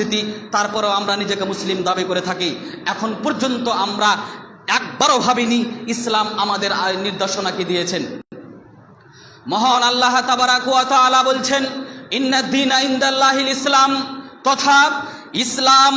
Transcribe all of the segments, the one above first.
উপস্থিতি তারপরেও আমরা নিজেকে মুসলিম দাবি করে থাকি। এখন পর্যন্ত আমরা একবারও ভাবিনি ইসলাম আমাদের নির্দেশনা কি দিয়েছেন। মহান আল্লাহ তাবারাকুয়া বলছেন ইসলাম তথা ইসলাম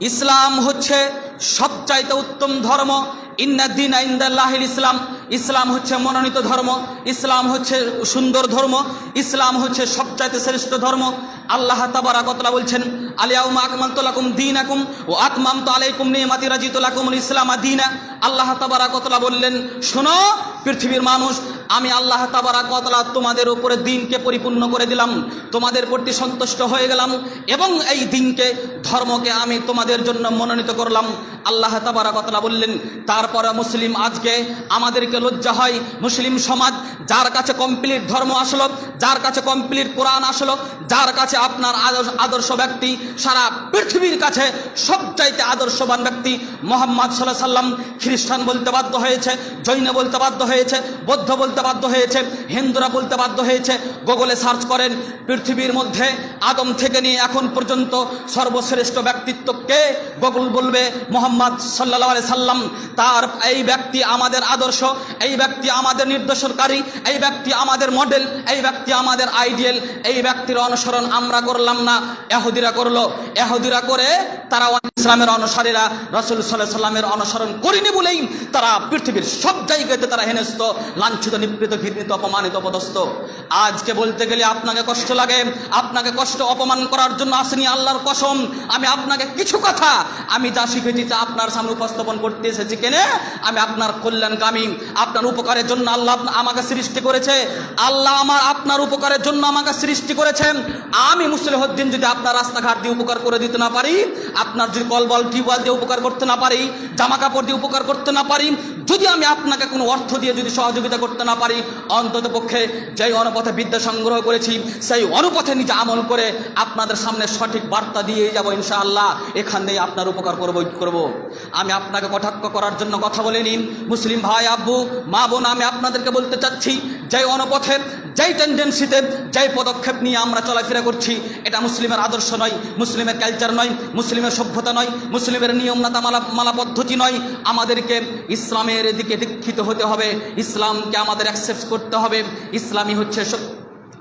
ইসলাম হচ্ছে সবচাইতে উত্তম ধর্ম। ইন্নাদ্দিন ইন্দাল্লাহিল ইসলাম। ইসলাম হচ্ছে মনোনীত ধর্ম। ইসলাম হচ্ছে সুন্দর ধর্ম। ইসলাম হচ্ছে সবচাইতে শ্রেষ্ঠ ধর্ম। আল্লাহ তাবারাকতলা বলছেন আলিয়াউমা আকমালতু লাকুম দীনাকুম ও আতমামতু আলাইকুম নিয়ামাতি রাজিতু লাকুমুল ইসলাম দীনা। আল্লাহ তাবারাকতলা বললেন, শোনো, পৃথিবীর মানুষ আমি আল্লাহ তাবারাকতলা তোমাদের উপরে দিনকে পরিপূর্ণ করে দিলাম, তোমাদের প্রতি সন্তুষ্ট হয়ে গেলাম এবং এই দিনকে, ধর্মকে আমি তোমাদের জন্য মনোনীত করলাম। আল্লাহ তাবারাকতলা বললেন, তারপরে মুসলিম আজকে আমাদেরকে লজ্জা হয়, মুসলিম সমাজ যার কাছে কমপ্লিট ধর্ম আসলো, যার কাছে কমপ্লিট কোরআন আসলো, যার কাছে আপনার আদর্শ আদর্শ ব্যক্তি, সারা পৃথিবীর কাছে সবচাইতে আদর্শবান ব্যক্তি মোহাম্মদ সাল্লাহ সাল্লাম খ্রিস্টান বলতে বাধ্য হয়েছে, জৈন বলতে বাধ্য হয়েছে, বৌদ্ধ বলতে বাধ্য হয়েছে, হিন্দুরা বলতে বাধ্য হয়েছে, গুগলে সার্চ করেন, পৃথিবীর মধ্যে আদম থেকে নিয়ে এখন পর্যন্ত সর্বশ্রেষ্ঠ ব্যক্তিত্ব কে? গুগল বলবে, মোহাম্মদ সাল্লাহ আলি সাল্লাম। তার এই ব্যক্তি আমাদের আদর্শ, এই ব্যক্তি আমাদের নির্দেশনকারী, এই ব্যক্তি আমাদের মডেল, এই ব্যক্তি আমাদের আইডিয়াল। এই ব্যক্তির অনুসরণ আমরা করলাম না, এহুদিরা করল। এহুদিরা করে তারা ইসলামের অনুসারীরা রসুল সাল্লাহ সাল্লামের অনুসরণ করিনি বলেই তারা পৃথিবীর সব জায়গাতে তারা হেনস্ত লাঞ্ছিত নিপৃত ঘৃণিত, অপমানিত, অপদস্থ। আজকে বলতে গেলে আপনাকে কষ্ট লাগে, আপনাকে কষ্ট অপমান করার জন্য আসেনি আল্লাহর কসম। আমি আপনাকে কিছু কথা, আমি যা শিখেছি তা আপনার সামনে উপস্থাপন করতে এসেছি কেনে? আমি আপনার কল্যাণকামী, আপনার উপকারের জন্য আল্লাহ আমাকে সৃষ্টি করেছে। আল্লাহ আমার আপনার উপকারের জন্য আমাকে সৃষ্টি করেছেন। আমি মুসলিহদ্দিন যদি আপনার রাস্তাঘাট দিয়ে উপকার করে দিতে না পারি, আপনার যদি কলবল, টিউবওয়েল দিয়ে উপকার করতে না পারি, জামা কাপড় দিয়ে উপকার করতে না পারি, যদি আমি আপনাকে কোনো অর্থ দিয়ে যদি সহযোগিতা করতে না পারি অন্তত পক্ষে যেই অনুপথে বিদ্যা সংগ্রহ করেছি, সেই অনুপথে নিজে আমল করে আপনাদের সামনে সঠিক বার্তা দিয়ে যাব ইনশাআল্লাহ। এখান দিয়ে আপনার উপকার করব করব। আমি আপনাকে কটাক্ষ করার জন্য কথা বলে নিন। মুসলিম ভাই, আব্বু, মা, বোন, আমি আপনাদেরকে বলতে চাচ্ছি যে অনুপথে যেই টেন্ডেন্সিতে যাই পদক্ষেপ নিয়ে আমরা চলাফেরা করছি, এটা মুসলিমের আদর্শ নয়, মুসলিমের কালচার নয়, মুসলিমের সভ্যতা নয়, মুসলিমের নিয়ম নাতা মালা মালা পদ্ধতি নয়। আমাদেরকে ইসলামের দিকে দীক্ষিত হতে হবে, ইসলামকে আমাদের অ্যাকসেপ্ট করতে হবে। ইসলামই হচ্ছে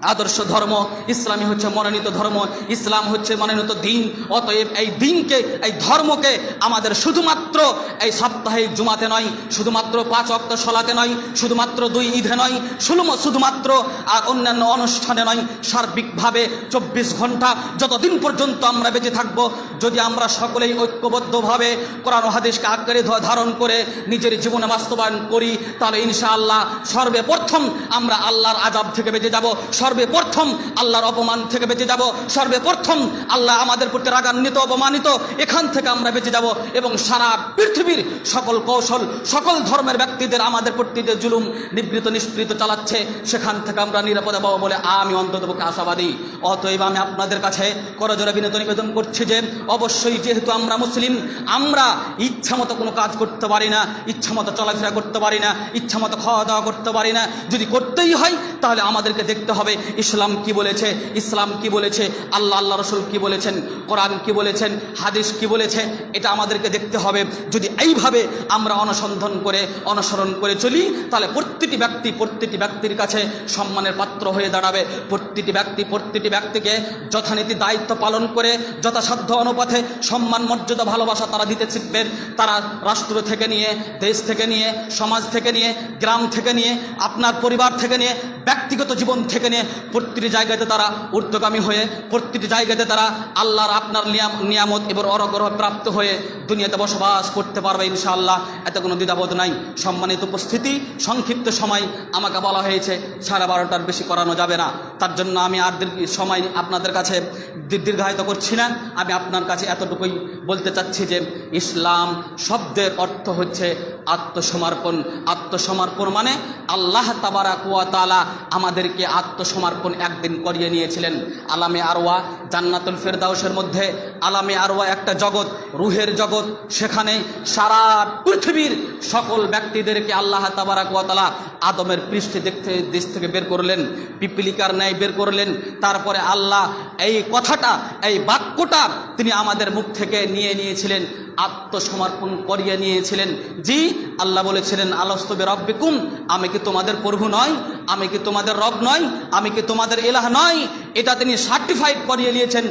আদর্শ ধর্ম ইসলামী হচ্ছে মনোনীত ধর্ম, ইসলাম হচ্ছে মনোনীত দিন, অতএব এই দিনকে, এই ধর্মকে আমাদের শুধুমাত্র এই সাপ্তাহিক জুমাতে নয়, শুধুমাত্র পাঁচ অক্ত সলাতে নয়, শুধুমাত্র দুই ঈদে নয় শুধু শুধুমাত্র আর অন্যান্য অনুষ্ঠানে নয়, সার্বিকভাবে চব্বিশ ঘণ্টা যতদিন পর্যন্ত আমরা বেঁচে থাকব, যদি আমরা সকলেই ঐক্যবদ্ধভাবে কোরআন হাদিসকে আকারে ধারণ করে নিজের জীবনে বাস্তবায়ন করি, তাহলে ইনশাআল্লাহ সর্বপ্রথম আমরা আল্লাহর আজাব থেকে বেঁচে যাব সর্বপ্রথম আল্লাহর অপমান থেকে বেঁচে যাব, সর্বপ্রথম আল্লাহ আমাদের প্রতি রাগান্বিত, অপমানিত, এখান থেকে আমরা বেঁচে যাব এবং সারা পৃথিবীর সকল কৌশল, সকল ধর্মের ব্যক্তিদের আমাদের প্রতি যে জুলুম, নিবৃত, নিষ্পৃত চালাচ্ছে, সেখান থেকে আমরা নিরাপদে পাবো বলে আমি অন্ততপক্ষে আশাবাদী। অতএব আমি আপনাদের কাছে করজোরে বিনোদন নিবেদন করছি যে, অবশ্যই যেহেতু আমরা মুসলিম, আমরা ইচ্ছা মতো কোনো কাজ করতে পারি না ইচ্ছা মতো চলাফেরা করতে পারি না ইচ্ছা মতো খাওয়া দাওয়া করতে পারি না। যদি করতেই হয়, তাহলে আমাদেরকে দেখতে হবে ইসলাম কি বলেছে, ইসলাম কি বলেছে, আল্লাহ আল্লাহ রসুল কি বলেছেন, কোরআন কি বলেছেন, হাদিস কি বলেছে, এটা আমাদেরকে দেখতে হবে। যদি এইভাবে আমরা অনুসন্ধান করে, অনুসরণ করে চলি, তাহলে প্রতিটি ব্যক্তি প্রতিটি ব্যক্তির কাছে সম্মানের পাত্র হয়ে দাঁড়াবে। প্রতিটি ব্যক্তি প্রতিটি ব্যক্তিকে যথানীতি দায়িত্ব পালন করে, যথাসাধ্য অনুপাতে সম্মান, মর্যাদা, ভালোবাসা তারা দিতে শিখবেন তারা রাষ্ট্র থেকে নিয়ে, দেশ থেকে নিয়ে, সমাজ থেকে নিয়ে, গ্রাম থেকে নিয়ে, আপনার পরিবার থেকে নিয়ে, ব্যক্তিগত জীবন থেকে নিয়ে প্রতিটি জায়গাতে তারা ঊর্ধ্বগামী হয়ে, প্রতিটি জায়গাতে তারা আল্লাহর আপনার নিয়াম- নিয়ামত এবার অরগ্রহ প্রাপ্ত হয়ে দুনিয়াতে বসবাস করতে পারবে ইনশাআল্লাহ। এত কোনো দ্বিধাবোধ নাই। সম্মানিত উপস্থিতি, সংক্ষিপ্ত সময় আমাকে বলা হয়েছে, সাড়ে বারোটার বেশি করানো যাবে না। তার জন্য আমি আর সময় আপনাদের কাছে দীর্ঘায়িত করছি না। আমি আপনার কাছে এতটুকুই বলতে চাচ্ছি যে, ইসলাম শব্দের অর্থ হচ্ছে আত্মসমর্পণ। আত্মসমর্পণ মানে আল্লাহ তাবারা কুয়াতালা আমাদেরকে আত্মসমর্পণ একদিন করিয়ে নিয়েছিলেন। আলামে আরওয়া জান্নাতুল ফেরদাউসের মধ্যে, আলামে আরওয়া একটা জগৎ, রুহের জগৎ। সেখানে সারা পৃথিবীর সকল ব্যক্তিদেরকে আল্লাহ তাবারা কুয়াতালা আদমের পৃষ্ঠে দেখতে, দেশ থেকে বের করলেন, পিপিলিকার ন্যায় বের করলেন। তারপরে আল্লাহ এই কথাটা, এই বাক্যটা তিনি আমাদের মুখ থেকে নিয়ে নিয়েছিলেন। আত্মসমর্পণ করিয়ে নিয়েছিলেন। জি, আল্লাহ বলেছিলেন আলস্তবে রব্বিকুম আমি কি তোমাদের প্রভু নয় আমি কি তোমাদের রব নয় আমি কি তোমাদের এলাহ নয় এটা তিনি সার্টিফাইড করিয়ে নিয়েছেন।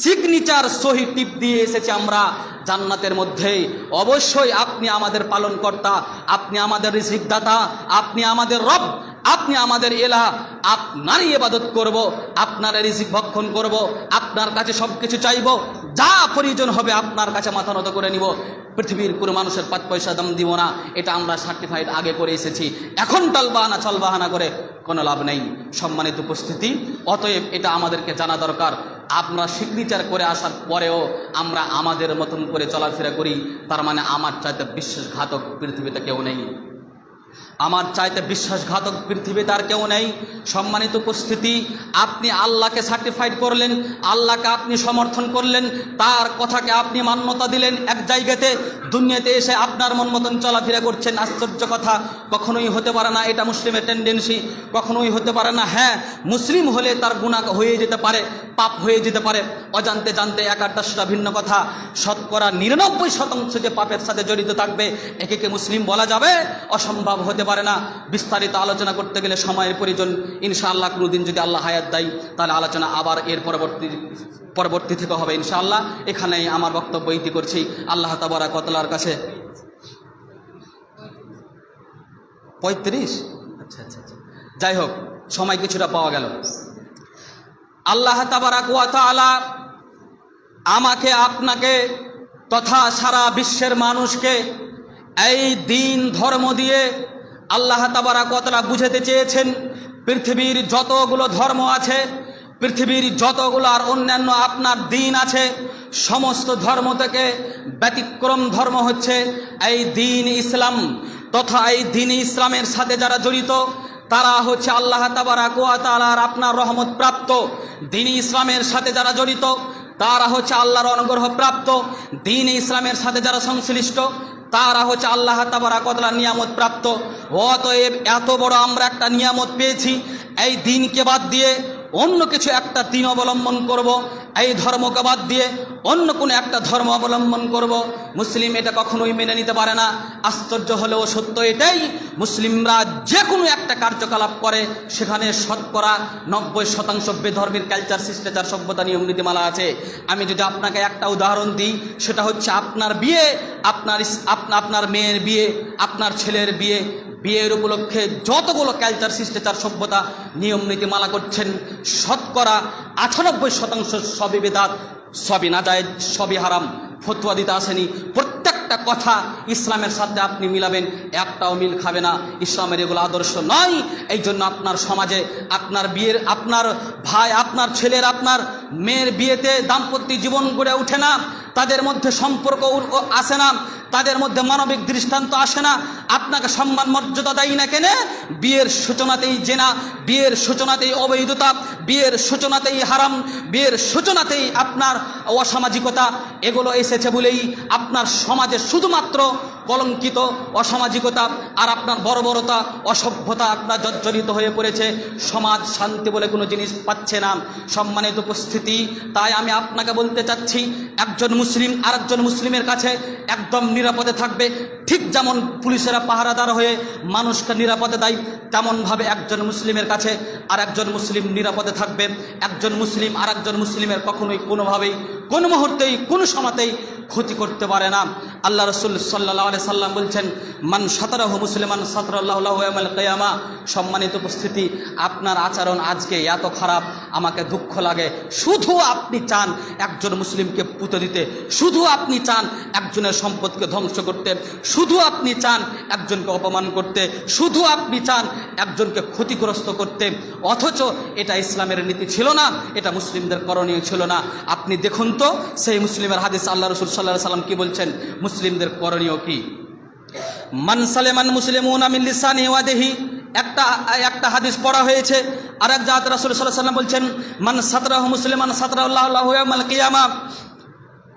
সিগনেচার সহি টিপ দিয়ে এসেছে আমরা জান্নাতের মধ্যে। অবশ্যই আপনি আমাদের পালনকর্তা, আপনি আমাদের রিসিকদাতা আপনি আমাদের রব, আপনি আমাদের এলা আপনারই ইবাদত করব আপনার রিজিক ভক্ষণ করব, আপনার কাছে সব কিছু চাইব। যা প্রয়োজন হবে আপনার কাছে মাথা নত করে নিব। পৃথিবীর কোনো মানুষের পাঁচ পয়সা দাম দিব না। এটা আমরা সার্টিফাইড আগে করে এসেছি। এখন টালবাহানা, চলবাহানা করে কোনো লাভ নেই। সম্মানিত উপস্থিতি, অতএব এটা আমাদেরকে জানা দরকার। আমরা সিগনেচার করে আসার পরেও আমরা আমাদের মতন করে চলাফেরা করি। তার মানে আমার চাইতে বিশ্বাসঘাতক পৃথিবীতে কেউ নেই। আমার চাইতে বিশ্বাসঘাতক পৃথিবীতে আর কেউ নেই। সম্মানিত উপস্থিতি, আপনি আল্লাহকে সার্টিফাইড করলেন, আল্লাহকে আপনি সমর্থন করলেন, তার কথাকে আপনি মান্যতা দিলেন। এক জায়গাতে দুনিয়াতে এসে আপনার মন মতন চলাফেরা করছেন, আশ্চর্য কথা। কখনোই হতে পারে না এটা মুসলিমের টেন্ডেন্সি কখনোই হতে পারে না হ্যাঁ মুসলিম হলে তার গুণা হয়ে যেতে পারে, পাপ হয়ে যেতে পারে। অজান্তে জানতে এক আটটা ভিন্ন কথা। শতকরা নিরানব্বই শতাংশ যে পাপের সাথে জড়িত থাকবে একে মুসলিম বলা যাবে অসম্ভব হতে পারে না। বিস্তারিত আলোচনা করতে গেলে সময়ের প্রয়োজন। ইনশাআল্লাহ কোনো দিন যদি আল্লাহ হায়াত দেয়, তাহলে আলোচনা আবার এর পরবর্তী পরবর্তী থেকে হবে ইনশাআল্লাহ। এখানেই আমার বক্তব্য ইতি করছি। আল্লাহ তাবারা কতলার কাছে। পঁয়ত্রিশ? আচ্ছা আচ্ছা আচ্ছা। যাই হোক, সময় কিছুটা পাওয়া গেল। আল্লাহ তাবারাক ওয়া তাআলা আমাকে, আপনাকে তথা সারা বিশ্বের মানুষকে এই দিন ধর্ম দিয়ে আল্লাহ তাবারাক ওয়া তাআলা বুঝাতে চেয়েছেন, পৃথিবীর যতগুলো ধর্ম আছে, পৃথিবীর যতগুলো আর অন্যান্য আপনার দিন আছে, সমস্ত ধর্ম থেকে ব্যতিক্রম ধর্ম হচ্ছে এই দিন ইসলাম তথা এই দিন ইসলামের সাথে যারা জড়িত, তারা হচ্ছে আল্লাহ তাবারাক ওয়া তাআলার আপনার রহমত প্রাপ্ত। দিন ইসলামের সাথে যারা জড়িত, তারা হচ্ছে আল্লাহর অনুগ্রহ প্রাপ্ত। দিন ইসলামের সাথে যারা সংশ্লিষ্ট তারা হচ্ছে আল্লাহ তাবারা কতলা তাআলার নিয়ামত প্রাপ্ত। অতএব এত বড় আমরা একটা নিয়ামত পেয়েছি, এই দিনকে বাদ দিয়ে অন্য কিছু একটা দিন অবলম্বন করব, এই ধর্মকে বাদ দিয়ে অন্য কোনো একটা ধর্ম অবলম্বন করব। মুসলিম এটা কখনোই মেনে নিতে পারে না। আশ্চর্য হলেও সত্য এটাই, মুসলিমরা যে কোনো একটা কার্যকলাপ করে, সেখানে শতকরা নব্বই শতাংশ বেধর্মীর কালচার শিষ্টাচার, সভ্যতা, নিয়ম, নীতিমালা আছে। আমি যদি আপনাকে একটা উদাহরণ দিই, সেটা হচ্ছে আপনার বিয়ে, আপনার আপনার মেয়ের বিয়ে, আপনার ছেলের বিয়ে, বিয়ের উপলক্ষে যতগুলো কালচার শিষ্টাচার, সভ্যতা, নিয়ম, নীতিমালা করছেন, শতকরা আটানব্বই শতাংশ সবই বেদাত, সবই নাজায়েজ, সবই হারাম, ফতুয়া দিতে আসেনি। প্রত্যেকটা কথা ইসলামের সাথে আপনি মিলাবেন, একটাও মিল খাবে না। ইসলামের এগুলো আদর্শ নয়। এই জন্য আপনার সমাজে, আপনার বিয়ের, আপনার ভাই, আপনার ছেলের, আপনার মেয়ের বিয়েতে দাম্পত্য জীবন গড়ে ওঠে না। তাদের মধ্যে সম্পর্ক আসে না। তাদের মধ্যে মানবিক দৃষ্টান্ত আসে না। আপনাকে সম্মান, মর্যাদা দেয় না কেনে? বিয়ের সূচনাতেই জেনা, বিয়ের সূচনাতেই অবৈধতা, বিয়ের সূচনাতেই হারাম, বিয়ের সূচনাতেই আপনার অসামাজিকতা, এগুলো এসেছে বলেই আপনার সমাজে শুধুমাত্র কলঙ্কিত অসামাজিকতা আর আপনার বর্বরতা, অসভ্যতা আপনার জর্জরিত হয়ে পড়েছে। সমাজ শান্তি বলে কোনো জিনিস পাচ্ছে না। সম্মানিত উপস্থিতি, তাই আমি আপনাকে বলতে চাচ্ছি, একজন মুসলিম আরেকজন মুসলিমের কাছে একদম নিরাপদে থাকবে। ঠিক যেমন পুলিশেরা পাহারাদার হয়ে মানুষকে নিরাপদে দেয়, তেমনভাবে একজন মুসলিমের কাছে আর একজন মুসলিম নিরাপদে থাকবে। একজন মুসলিম আর একজন মুসলিমের কখনোই কোনোভাবেই, কোনো মুহূর্তেই, কোনো সময়তেই ক্ষতি করতে পারে না। আল্লাহ রসুল সাল্লাহ আলি সাল্লাম বলছেন, মান সতরহ মুসলিমান, সতরাল্লাহ কেয়ামা। সম্মানিত উপস্থিতি, আপনার আচরণ আজকে এত খারাপ, আমাকে দুঃখ লাগে। শুধু আপনি চান একজন মুসলিমকে পুঁতে দিতে। শুধু আপনি চান একজনের সম্পদকে ধ্বংস করতে। শুধু আপনি চান একজনকে অপমান করতে। শুধু আপনি চান একজনকে ক্ষতিগ্রস্ত করতে। অথচ এটা ইসলামের নীতি ছিল না, এটা মুসলিমদের করণীয় ছিল না। আপনি দেখুন তো, সেই মুসলিমের হাদিস আল্লাহ রসুল সাল্লাহ সাল্লাম কি বলছেন? মুসলিমদের করণীয় কি? মান সালেমান মুসলিমুন আমিন ওয়াদেহি একটা একটা হাদিস পড়া হয়েছে আর এক জাত রাসূল আলাইহি সাল্লাম বলছেন, মান সাতরাহু মুসলিমান ইয়াউমাল কিয়ামা।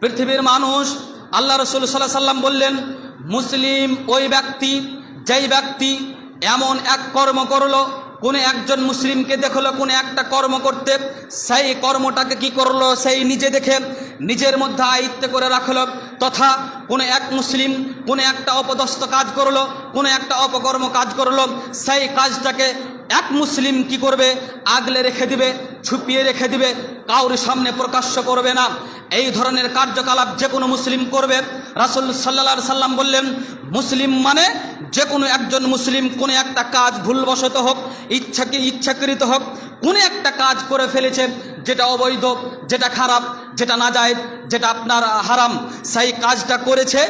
পৃথিবীর মানুষ আল্লাহ রসুল সাল্লাহ সাল্লাম বললেন, মুসলিম ওই ব্যক্তি, যেই ব্যক্তি এমন এক কর্ম করল, কোনো একজন মুসলিমকে দেখল, কোনো একটা কর্ম করতে, সেই কর্মটাকে কি করল, সেই নিজে দেখে নিজের মধ্যে আয়ত্তে করে রাখল, তথা কোনো এক মুসলিম, কোনো একটা অপদস্থ কাজ করল, কোনো একটা অপকর্ম কাজ করল, সেই কাজটাকে এক মুসলিম কি করবে? আগলে রেখে দিবে, ছুপিয়ে রেখে দিবে, কাউর সামনে প্রকাশ্য করবে না। এই ধরনের কার্যকলাপ যে কোনো মুসলিম করবে। রাসুল সাল্লা সাল্লাম বললেন মুসলিম মানে যে কোনো একজন মুসলিম কোনো একটা কাজ ভুলবশত হোক, ইচ্ছাকে ইচ্ছাকৃত হোক, কোনো একটা কাজ করে ফেলেছে যেটা অবৈধ, যেটা খারাপ, যেটা না যায় যেটা আপনার হারাম, সেই কাজটা করেছে।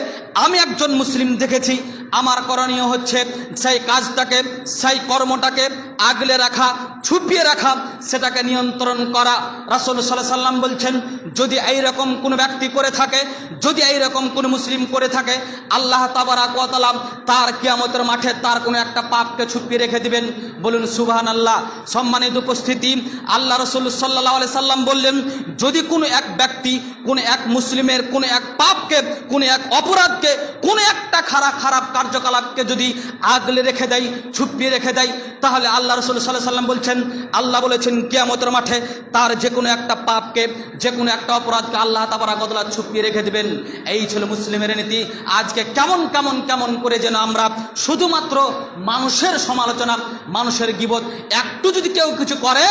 আমি একজন মুসলিম দেখেছি, আমার করণীয় হচ্ছে সেই কাজটাকে, সেই কর্মটাকে আগলে রাখা, ছুপিয়ে রাখা, সেটাকে নিয়ন্ত্রণ করা। রাসুল সাল্লাহ সাল্লাম বলছেন, যদি এই রকম কোনো ব্যক্তি করে থাকে, যদি এই রকম কোনো মুসলিম করে থাকে, আল্লাহ তাবারা কোয়াতালাম তার কিয়ামতের মাঠে তার কোনো একটা পাপকে ছুপিয়ে রেখে দিবেন। বলুন সুবাহান আল্লাহ সম্মানিত উপস্থিতি, আল্লাহ রসুল সাল্লাহ সাল্লাম বললেন, যদি কোনো এক ব্যক্তি, কোনো এক মুসলিমের, কোনো এক পাপকে, কোনো এক অপরাধকে, কোনো একটা খারাপ খারাপ কার্যকলাপকে যদি আগলে রেখে দেয়, ছুপিয়ে রেখে দেয়, তাহলে আল্লাহ রসুল সাল্লাহ সাল্লাম বলছেন, আল্লাহ বলেছেন, কিয়ামতের মাঠে তার যে কোনো একটা পাপকে যে কোনো একটা অপরাধকে আল্লাহ তাবারা বদলা ছুপিয়ে রেখে দেবেন। এই ছিল মুসলিমের নীতি আজকে কেমন কেমন কেমন করে যেন আমরা শুধুমাত্র মানুষের সমালোচনা মানুষের গিবত একটু যদি কেউ কিছু করে,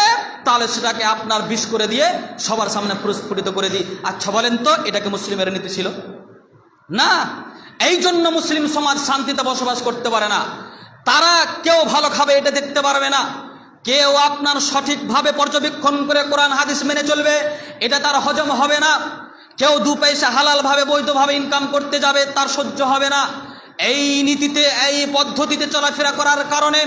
তাহলে সেটাকে আপনার বিষ করে দিয়ে সবার সামনে প্রস্ফুটিত করে দিই। আচ্ছা বলেন তো এটাকে মুসলিমের নীতি ছিল? না। এই জন্য মুসলিম সমাজ শান্তিতে বসবাস করতে পারে না। তারা কেউ ভালো খাবে এটা দেখতে পারবে না। কেউ আপনার সঠিকভাবে পর্যবেক্ষণ করে কোরআন হাদিস মেনে চলবে, এটা তার হজম হবে না। কেউ দু পয়সা হালালভাবে বৈধভাবে ইনকাম করতে যাবে, তার সহ্য হবে না। এই নীতিতে, এই পদ্ধতিতে চলাফেরা করার কারণে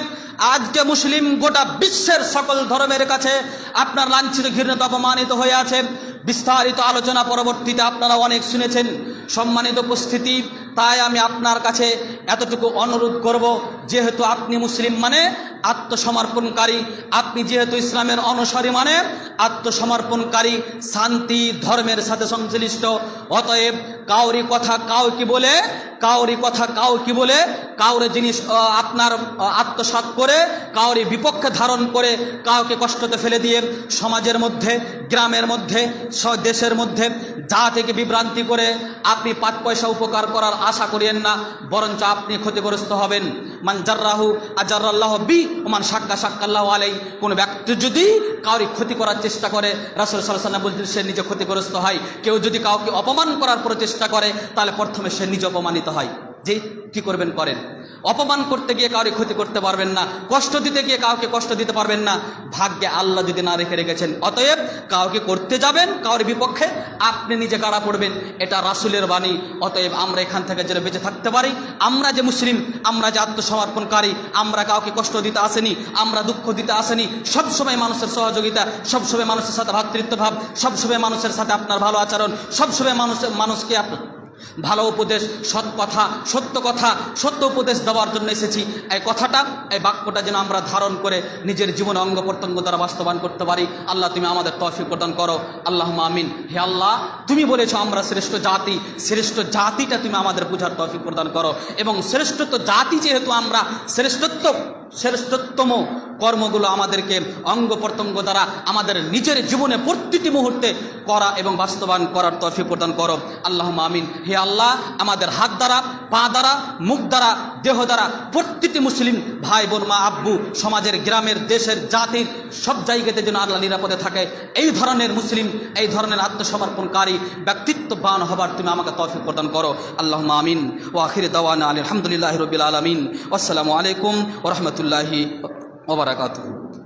আজকে মুসলিম গোটা বিশ্বের সকল ধর্মের কাছে আপনার লাঞ্ছিত, ঘৃণিত, অপমানিত হয়ে আছে, বিস্তারিত আলোচনা পরবর্তীতে আপনারা অনেক শুনেছেন। সম্মানিত উপস্থিতি তাই আমি আপনার কাছে এতটুকু অনুরোধ করব যেহেতু আপনি মুসলিম মানে আত্মসমর্পণকারী আপনি যেহেতু ইসলামের অনুসারী মানে আত্মসমর্পণকারী শান্তি ধর্মের সাথে সংশ্লিষ্ট। অতএব কাউরি কথা কাউ কি বলে কাউরি কথা কাউ কি বলে কাউরে জিনিস আপনার আহ, আত্মসাৎ করে কাউরি বিপক্ষে ধারণ করে কাউকে কষ্টতে ফেলে দিয়ে সমাজের মধ্যে গ্রামের মধ্যে দেশের মধ্যে যা থেকে বিভ্রান্তি করে আপনি পাঁচ পয়সা উপকার করার আশা করিয়েন না, বরঞ্চ আপনি ক্ষতিগ্রস্ত হবেন। মান জার্রাহু আজার্লাহ বি ওমান সাক্কা সাক্কাল্লাহ আলাই কোনো ব্যক্তি যদি কাউরি ক্ষতি করার চেষ্টা করে, রাসুল সাল্লাহ বলছেন সে নিজে ক্ষতিগ্রস্ত হয়। কেউ যদি কাউকে অপমান করার প্রচেষ্টা চেষ্টা করে, তাহলে প্রথমে সে নিজে অপমানিত হয়। যে কি করবেন করেন। অপমান করতে গিয়ে কাউকে ক্ষতি করতে পারবেন না, কষ্ট দিতে গিয়ে কাউকে কষ্ট দিতে পারবেন না, ভাগ্যে আল্লাহ যদি না রেখে রেখেছেন। অতএব কাউকে করতে যাবেন, কাউর বিপক্ষে আপনি নিজে কারা পড়বেন, এটা রাসুলের বাণী। অতএব আমরা এখান থেকে যেন বেঁচে থাকতে পারি। আমরা যে মুসলিম, আমরা যে আত্মসমর্পণকারী, আমরা কাউকে কষ্ট দিতে আসেনি, আমরা দুঃখ দিতে আসেনি সবসময় মানুষের সহযোগিতা সবসময় মানুষের সাথে ভ্রাতৃত্বভাব সবসময় মানুষের সাথে আপনার ভালো আচরণ সবসময় মানুষের, মানুষকে আপ- ভালো উপদেশ, সৎ কথা, সত্য কথা, সত্য উপদেশ দেওয়ার জন্য এসেছি। এই কথাটা, এই বাক্যটা যেন আমরা ধারণ করে নিজের জীবনে অঙ্গ প্রত্যঙ্গ দ্বারা বাস্তবায়ন করতে পারি। আল্লাহ, তুমি আমাদের তফিক প্রদান করো। আল্লাহ আমিন। হে আল্লাহ, তুমি বলেছ আমরা শ্রেষ্ঠ জাতি। শ্রেষ্ঠ জাতিটা তুমি আমাদের বুঝার তফিক প্রদান করো। এবং শ্রেষ্ঠত্ব জাতি যেহেতু আমরা, শ্রেষ্ঠত্ব শ্রেষ্ঠতম কর্মগুলো আমাদেরকে অঙ্গ প্রত্যঙ্গ দ্বারা আমাদের নিজের জীবনে প্রতিটি মুহূর্তে করা এবং বাস্তবায়ন করার তফি প্রদান করো। আল্লাহ আমিন। হে আল্লাহ, আমাদের হাত দ্বারা, পা দ্বারা, মুখ দ্বারা, দেহ দ্বারা প্রতিটি মুসলিম ভাই, বোন, মা, আব্বু, সমাজের, গ্রামের, দেশের, জাতির সব জায়গাতে যেন আল্লাহ নিরাপদে থাকে। এই ধরনের মুসলিম, এই ধরনের আত্মসমর্পণকারী, ব্যক্তিত্ববান হবার তুমি আমাকে তফিক প্রদান করো। আল্লাহ আমিন। ও আখির দাওয়ান আলী আলহামদুলিল্লাহ রবিল আলমিন। আসসালামু আলাইকুম ও রহমতুল্লাহি wabarakatuh